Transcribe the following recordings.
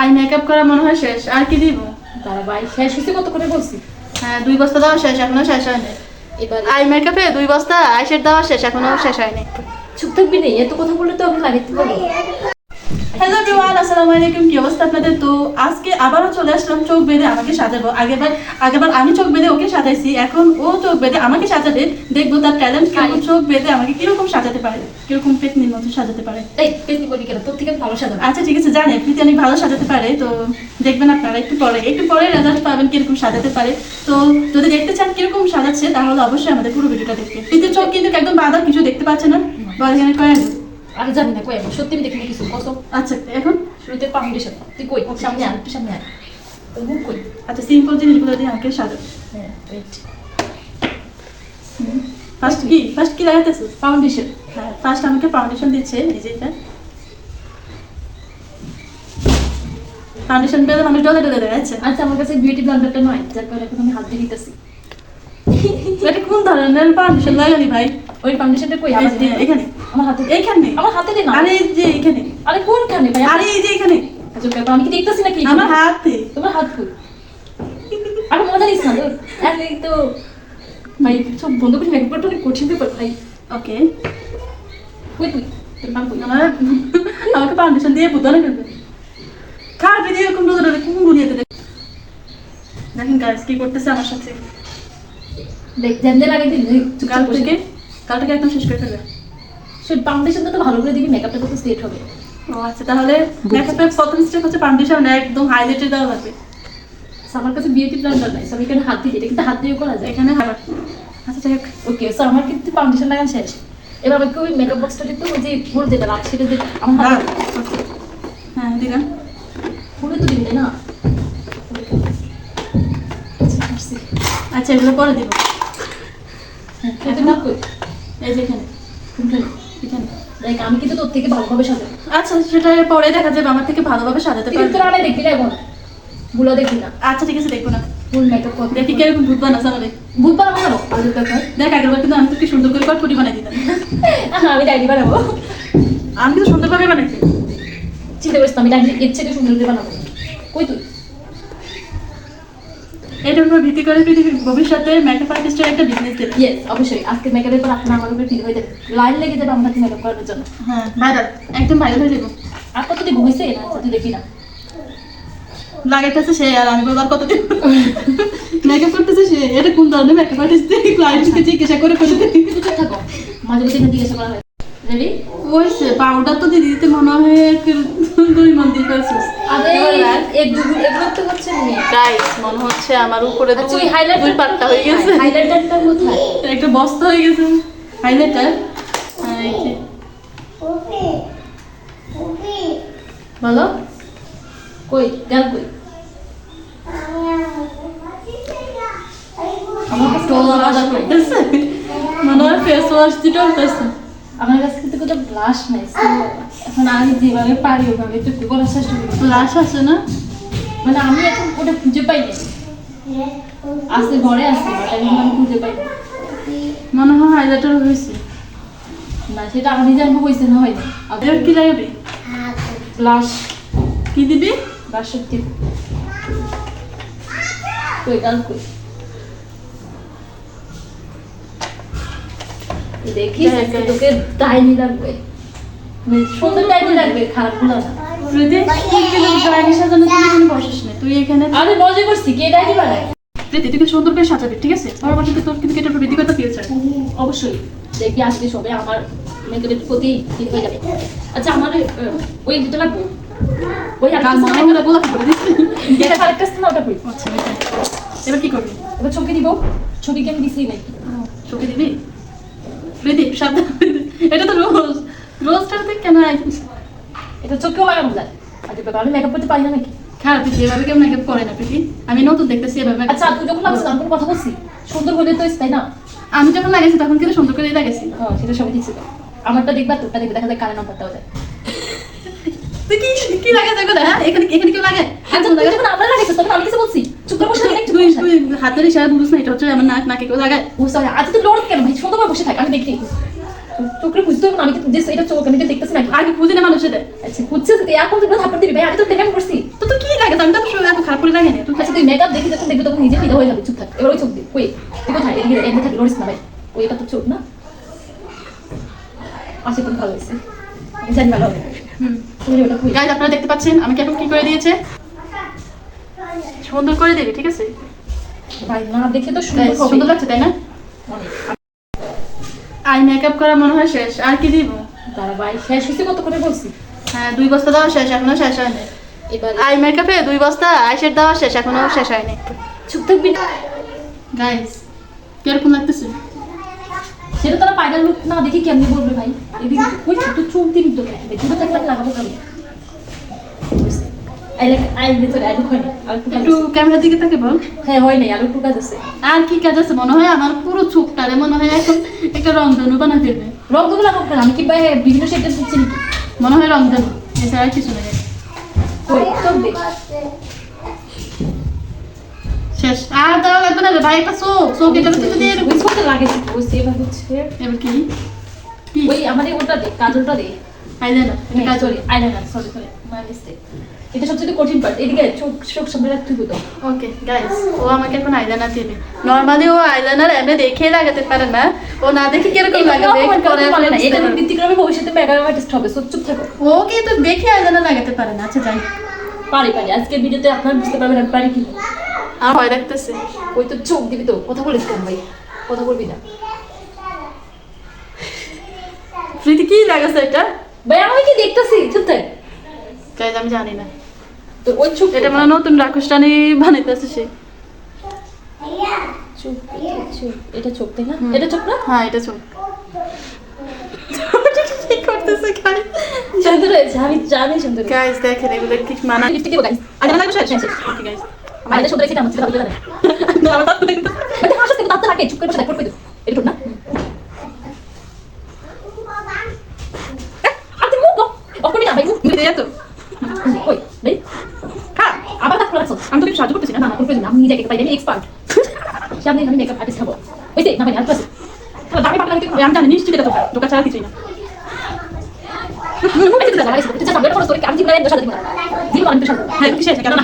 Eye makeup করা মনে হয় শেষ। আর কি দিব? তারা ভাই শেষ হয়েছে কত করে বলছি? হ্যাঁ দুই বস্তা দেওয়া শেষ এখনও শেষ হয়নি। এবার আই মেকআপে দুই বস্তা আইশের দেওয়া শেষ এখনও শেষ হয়নি। চুপ থাকবি নেই এত কথা বললে তো আমি লাগাইতে পারব। হ্যালো এভরিওয়ান আসসালামু আলাইকুম কি অবস্থা আপনাদের? তো আজকে আবারও চলে আসলাম চোখ বেঁধে আমাকে সাজাবো। আগেবার আগেবার আমি চোখ বেঁধে ওকে সাজাইছি এখন ও চোখ বেঁধে আমাকে সাজাবে। দেখব তার ট্যালেন্ট কেমন চোখ বেঁধে আমাকে কীরকম সাজাতে পারে কীরকম পেতনির মতো সাজাতে পারে। এই পেতনি বলি কেন? তোর থেকে ভালো সাজাবো। আচ্ছা ঠিক আছে জানি প্রীতি অনেক ভালো সাজাতে পারে তো দেখবেন আপনারা একটু পরে। একটু পরে রেজাল্ট পাবেন কীরকম সাজাতে পারে। তো যদি দেখতে চান কীরকম সাজাচ্ছে তাহলে অবশ্যই আমাদের পুরো ভিডিওটা দেখবে প্রীতির চোখ কিন্তু একদম বাধা কিছু দেখতে পাচ্ছে না। বল এখানে কয়েন আমি জানি না কই আমি? সত্যি আমি দেখিনি কিছু কত আচ্ছা এখন? শুরুতে ফাউন্ডেশন তুই কই? সামনে আয় একটু সামনে আয়। মুখ কই? আচ্ছা সিম্পল জিনিসগুলো দিয়ে আমাকে সাজাবে হ্যাঁ wait. ফার্স্ট কি? ফার্স্ট কি লাগাইতেছো? ফাউন্ডেশন হ্যাঁ ফার্স্ট আমাকে ফাউন্ডেশন দিচ্ছে এই যে এটা। ফাউন্ডেশন পেলে মানুষ ডলে ডলে দেয় আচ্ছা। আচ্ছা আমার কাছে বিউটি ব্লেন্ডারটা নয় যার কারণে এখন আমি হাত দিয়ে দিতেছি। এটা কোন ধরনের ফাউন্ডেশন লাগালি ভাই? ওই ফাউন্ডেশনটা কই? এখানে। আমার হাতে এইখানে আমার হাতে দে না। আরে এই যে এখানে আরে কোনখানে ভাই? আরে এই যে এখানে আচ্ছা ব্যাপার আমি কি দেখতেছি নাকি আমার হাতে। তোমার হাত কই? আর মজা নিস না। আরে তো। ভাই সব বন্ধ করে মেকআপ করতে অনেক কঠিন ব্যাপার ভাই। ওকে। কই তুই? আমাকে ফাউন্ডেশন দিয়ে বুঝানো করবে খাবে দিয়ে এরকম ডলে ডলে কোন গুলিয়ে দেবে। দেখেন গাইস কি করতেছে আমার সাথে। দেখ জানতে লাগে দিন চুপ কাল থেকে একদম শেষ করে ফেলবে। সেই ফাউন্ডেশনটা তো ভালো করে দিবি মেকআপটা কত সেট হবে। ও আচ্ছা তাহলে মেকআপের প্রথম স্টেপ হচ্ছে ফাউন্ডেশন একদম হাইলাইটে দেওয়া লাগবে। আমার কাছে বিউটি ব্লেন্ডার নাই আমি এখানে হাত দিয়ে এটা কিন্তু হাত দিয়ে করা যায়। এখানে আচ্ছা যাই হোক। ওকে সো আমার কিন্তু ফাউন্ডেশন লাগানো শেষ। এবার আমাকে ওই মেকআপ বক্সটা দিতে ওই যে ফুল যেটা রাখ সেটা দিতে আমার হ্যাঁ। হ্যাঁ দিলাম। ফুলে তো দিবি না? আচ্ছা, আচ্ছা এগুলো পরে দিব। হ্যাঁ, এটা না কই? এই যে এখানে দেখ আমি কিন্তু তোর থেকে ভালোভাবে সাজাবো। আচ্ছা সেটা পরে দেখা যাবে আমার থেকে ভালোভাবে সাজাতে পারবে। রানে দেখবি না এখনগুলো দেখবি না। আচ্ছা ঠিক আছে দেখব না। ফুল মেকআপ করতে দেখি কীরকম ভূত বানাচ্ছে আমাদের ভূত বানাবো? কেন আলু তরকারি দেখ আগেরবার কিন্তু আমি তো কি সুন্দর করে কটকটি বানাই দিতাম। আমি ডাইনি বানাবো। আমি কিন্তু সুন্দরভাবে বানাইছি চিন্তা করিস আমি ডাইনি এর থেকে সুন্দর করে বানাবো। কই তুই? এটার উপর ভিত্তি করে ভবিষ্যতে মেকআপ আর্টিস্টের একটা বিজনেস দেবে। ইয়েস অবশ্যই। আজকে মেকআপের পর আপনার আমার উপরে ফিল হয়ে যাবে লাইন লেগে যাবে আমার হাতে মেকআপ করার জন্য। হ্যাঁ ভাইরাল একদম ভাইরাল হয়ে যাব। আর কত হয়েছে না তুই দেখবি না। লাগাইতেছে সে আর আমি বলবার কতদিন মেকআপ করতেছে সে। এটা কোন ধরনের মেকআপ আর্টিস্ট ক্লায়েন্টকে জিজ্ঞাসা করে করে দিই চুপ থাকো। মাঝে মাঝে জিজ্ঞাসা করা হয়। রেডি ওই সে পাউডার তো দিদি দিতে মনে হয় এক দুগুণ এগুলো তো হচ্ছে গাইস মনে হচ্ছে আমার উপরে আচ্ছা দুই হাইলাইট দুই পাট্টা হয়ে গেছে। হাইলাইটারটা কোথায়? একটা বস্তা হয়ে গেছে। হাইলাইটার বলো। কই গেল কই? আমার কাছে টোল আলাদা করতেছে মনে হয় ফেস ওয়াশ দিতে হতেছে আমার কাছে কিন্তু কোনো ব্লাশ নাই এখন আমি যেভাবে পারি, ওভাবে একটু করার চেষ্টা করি। ফ্লাশ আছে না? মানে আমি এখন ওটা খুঁজে পাই না আছে, ঘরে আছে আমি খুঁজে পাই মনে হয় হাইলাইটার হয়েছে। না, সেটা আমি জানব হয়েছে না হয়নি এবার কি লাগবে? ব্লাশ কি দিবি? ব্লাশ সত্যি কই গাল কই? দেখি দেখ, দেখ। তোকে ডাইনি লাগবে। মানে সুন্দর ডাইনি লাগবে খারাপ না। তুই কিন্তু ড্রাইভার সাজানো তুই এখানে বসিস না তুই এখানে আমি মজা করছি কে ডাইনি বানায়? প্রীতি তুই সুন্দর করে সাজাবি ঠিক আছে? আমার তোর কিন্তু এটার উপর ভিত্তি ফিউচার অবশ্যই। দেখি আজকে সবে আমার মেকআপের প্রতি হয়ে যাবে। আচ্ছা আমার ওই যেটা লাগবে? ওই আচ্ছা। এবার কি করবি? এবার ছবি দিব। ছবি কি আমি দিছি নাকি? চোখে দিবি? প্রীতি সাবধান এটা তো রোজ। কেন এটা চোখেও লাগানো যায়। আচ্ছা আমি মেকআপ করতে পারি না নাকি? খারাপ প্রীতি এভাবে কেউ মেকআপ করে না প্রীতি। আমি নতুন দেখতেছি এভাবে। আচ্ছা তুই যখন লাগাচ্ছিস আমি কথা বলছি সুন্দর হলে তো তাই না? আমি যখন লাগাইছি তখন কিন্তু সুন্দর করে লাগাইছি। হ্যাঁ সেটা সবই আমারটা দেখবা তোরটা দেখবে দেখা যায় কানে নাম্বারটাও যায় তুই কি কি লাগাই দেখো না হ্যাঁ এখানে এখানে কেউ লাগায়? আচ্ছা আমরা লাগাইছিস তখন আমি কিছু বলছি? চুপ করে বসে তুই তুই হাতের ইশারা বুঝিস না এটা হচ্ছে আমার নাক নাকে কেউ লাগায় ও সরি আচ্ছা তুই লড় কেন ভাই? করে বসে থাক আমি দেখি। চোখে বুঝতে হবে আমি তো এটা চোখ আমি তো দেখতেছি নাকি আগে খুঁজে না মানুষের আচ্ছা এখন দিবি ভাই? আমি তো করছি তো তুই লাগে? আমি তো শুধু খারাপ করে লাগে না। তুই আচ্ছা তুই মেকআপ দেখি যখন দেখবি তখন নিজে ফিদা হয়ে যাবে। চুপ থাক এবার ওই চোখ দিয়ে। ওই তুই কোথায়? এদিকে থাকি লড়িস না ভাই। ওই এটা তো চোখ না? করি ভালো হয়েছে। জানি ভালো হবে। হুম। তুমি ওটা কই গাইজ আপনারা দেখতে পাচ্ছেন আমাকে এখন কি করে দিয়েছে? সুন্দর করে দিবি ঠিক আছে? ভাই না দেখে তো সুন্দর সুন্দর লাগছে তাই না? আই মেকআপ করা মনে হয় শেষ আর কি দিব? দাঁড়া ভাই শেষ হয়েছে কত করে বলছি? হ্যাঁ দুই বস্তা দেওয়া শেষ এখনও শেষ হয়নি। এবার আই মেকআপে দুই বস্তা দেওয়া শেষ এখনও শেষ হয়নি। চুপ থাকবি না। গাইজ কীরকম লাগতেছে? সেটা তারা পায়দার লুক না দেখি কেমনি বলবে ভাই? এদিকে ওই ছোট দিবি তো দেখি তো লাগাবো কেমন আই লাইক আই ভিতরে আই হয় না আর একটু কাজ একটু আছে। ক্যামেরার দিকে তাকে বল। হ্যাঁ হয় নাই আর একটু কাজ আছে। আর কি কাজ আছে? মনে হয় আমার পুরো চোখটারে মনে হয় এখন একটা রংধনু বানা ফেলবে। রংগুলো লাগাবো কেন আমি কি ভাই বিভিন্ন শেডের দিচ্ছি নাকি? মনে হয় রংধনু এছাড়া কিছু নেই। ওই চোখ দে। শেষ। আর দেওয়া লাগবে না রে ভাই একটা চোখ চোখ এটা যদি দিয়ে ওই চোখটা লাগে হচ্ছে এবার কি? কি? ওই আমাদের ওটা দে কাজলটা দে। আইলাইনার হ্যাঁ, কাজ sorry eyeliner sorry sorry mistake এটা সবচেয়ে কঠিন পার্ট এদিকে চোখ চোখ সামনে রাখতে হবে তো। ওকে গাইস ও আমাকে এখন আইলাইনার দিবে। নরমালি ও আইলাইনার এমনি দেখে লাগাতে পারে না। ও না দেখে কীরকম লাগাবে পরে এটা পারবে। ভবিষ্যতে মেকআপ আর্টিস্ট হবে সো চুপ থাকো। ও কিন্তু দেখে আইলাইনার লাগাতে পারে না? আচ্ছা যাই। পারি পারি। আজকে ভিডিওতে আপনারা বুঝতে পারবেন আমি পারি কি না। আমার ভয় লাগতেছে। ওই তো চোখ দিবি তো। কথা বলিস কেন ভাই? কথা বলবি না। প্রীতি কি লাগাছে এটা? ভাই আমি কি দেখতেছি? চুপ থাক। গাইস আমি জানি না। তো ওই এটা মানে নতুন রাক্ষসটানি বানাইতেছে সে এটা চোখ এটা চোখ তাই না এটা চোখ না হ্যাঁ এটা চোখ করতেছে গাইস সুন্দর হয়েছে আমি জানি সুন্দর গাইস দেখেন এগুলো কি মানা লিপস্টিক দিব গাইস আগে না লাগবে শেষ হ্যাঁ, ওকে গাইস আমার এটা সুন্দর হয়েছে আমার ছেলে ভালো জানে আমার দাঁত দেখতে মানে হাসতে কিন্তু দাঁতটা থাকে চুপ করে বসে দেখ এটা না আর তুই মুখ অফ না ভাই মুখ ওই ভাই খা আবার দাঁত খোলা রাখছো আমি তো কিছু সাহায্য করতেছি না না না করবে না আমি নিজেকে পাই আমি এক্সপার্ট সামনে আমি মেকআপ আর্টিস্ট হব। ওই যে না ভাই তাহলে দামি পাতলা ওই আমি জানি, নিশ্চিত এটা ধোকা ধোকা ছাড়া কিছুই না। কারণ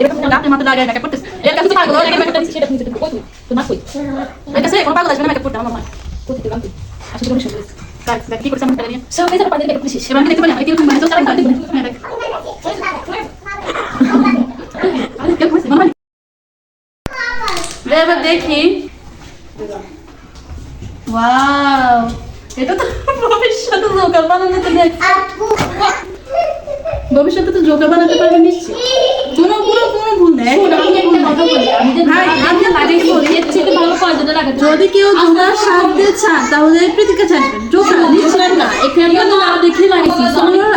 এরকম রাতে মাথা লাগায় মেকআপ করতেছে এর কাছে পাগল ওর মেকআপ করতেছে এর কাছে কোনো পাগল আসবে না মেকআপ করতে আমার মা গাইস দেখ কি করছে আমার টাকা নিয়ে এবার আমি দেখতে পারি আমি কি মানে তো চালাই না হ্যাঁ দেখ আরে কি করছে মামা এবার দেখি। ওয়াও এটা তো ভবিষ্যতে জোকার বানানো তো ভবিষ্যতে তো জোকার বানাতে পারবে নিশ্চিত কোনো কোনো কোনো ভুল নেই আমি লাগাইছি বলি। যদি কেউ জোকার সাজতে চান তাহলে প্রীতিকা চাইবেন জোকার নিশ্চিত না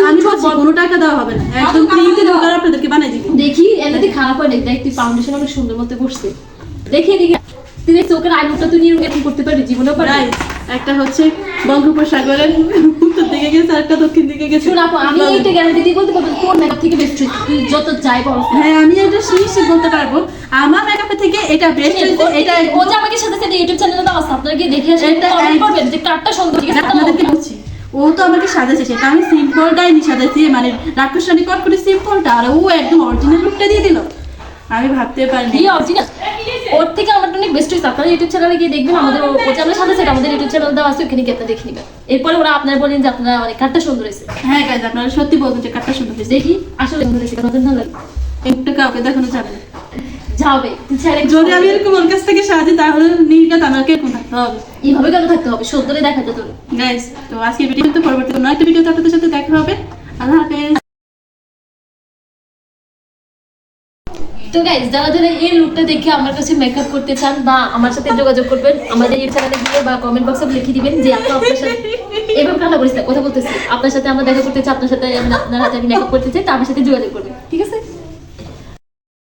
আমি বলছি কোনো টাকা দেওয়া হবে না। একদম ফ্রিতে জোকার আপনাদেরকে বানাই দিবি। দেখি এমনিতে খারাপ হয় নাকি? দেখ তুই ফাউন্ডেশন অনেক সুন্দর মতো করছে দেখি তুই দেখ তুই নিয়ে এরকম করতে পারি জীবনেও পারি একটা হচ্ছে বঙ্গোপসাগরের উত্তর দিকে গেছে একটা দক্ষিণ দিকে গেছে। আমি এইটা গ্যারান্টি দিয়ে বলতে পারব মেকআপ থেকে বেস্ট তুই যত যাই বল। হ্যাঁ আমি এটা নিশ্চিত বলতে পারব। আমার মেকআপের থেকে এটা বেস্ট হয়েছে এটা ও যে আমাকে সাথে সাথে ইউটিউব চ্যানেলে দাও আপনারা গিয়ে দেখে আসেন এটা যে সুন্দর ঠিক আছে? আপনাদেরকে বলছি ও তো আমাকে সাজাচ্ছে সেটা আমি সিম্পলটাই নি সাজাচ্ছি মানে রাক্ষসানি কট করে সিম্পলটা আর ও একদম অরিজিনাল লুকটা দিয়ে দিল। আমি ভাবতে পারিনি। অরিজিনাল ওর থেকে আমার অনেক বেস্ট হয়েছে আপনারা ইউটিউব চ্যানেলে গিয়ে দেখবেন আমাদের ও চ্যানেলের সাথে সাথে আমাদের ইউটিউব চ্যানেল দেওয়া আছে ওখানে গিয়ে আপনারা দেখে নেবেন। এরপরে ওরা আপনারা বলেন যে আপনারা মানে কারটা সুন্দর হয়েছে। হ্যাঁ গাইজ আপনারা সত্যি বলবেন যে কাটটা সুন্দর হয়েছে। দেখি আসলে সুন্দর হয়েছে কারণ না লাগে। একটা কাউকে দেখানো যাবে যাবে যদি আমি এরকম ওর কাছ থেকে সাজি তাহলে নির্গাত আমাকে এরকম থাকতে হবে। এইভাবে কেন থাকতে হবে সুন্দরে দেখাতে তোর গাইজ তো আজকের ভিডিওতে পরবর্তী কোনো একটা ভিডিওতে আপনাদের সাথে দেখা হবে। আল্লাহ হাফেজ। তো গাইজ যারা যারা এই লুকটা দেখে আমার কাছে মেকআপ করতে চান বা আমার সাথে যোগাযোগ করবেন, আমাদের চ্যানেলে গিয়ে বা কমেন্ট বক্সে লিখে দিবেন যে আপনি আপনার সাথে এভাবে কথা বলিস কথা বলতেছি। আপনার সাথে আমরা দেখা করতে চাই, আপনার সাথে আপনার হাতে আমি মেকআপ করতে চাই, তো আমার সাথে যোগাযোগ করবেন, ঠিক আছে?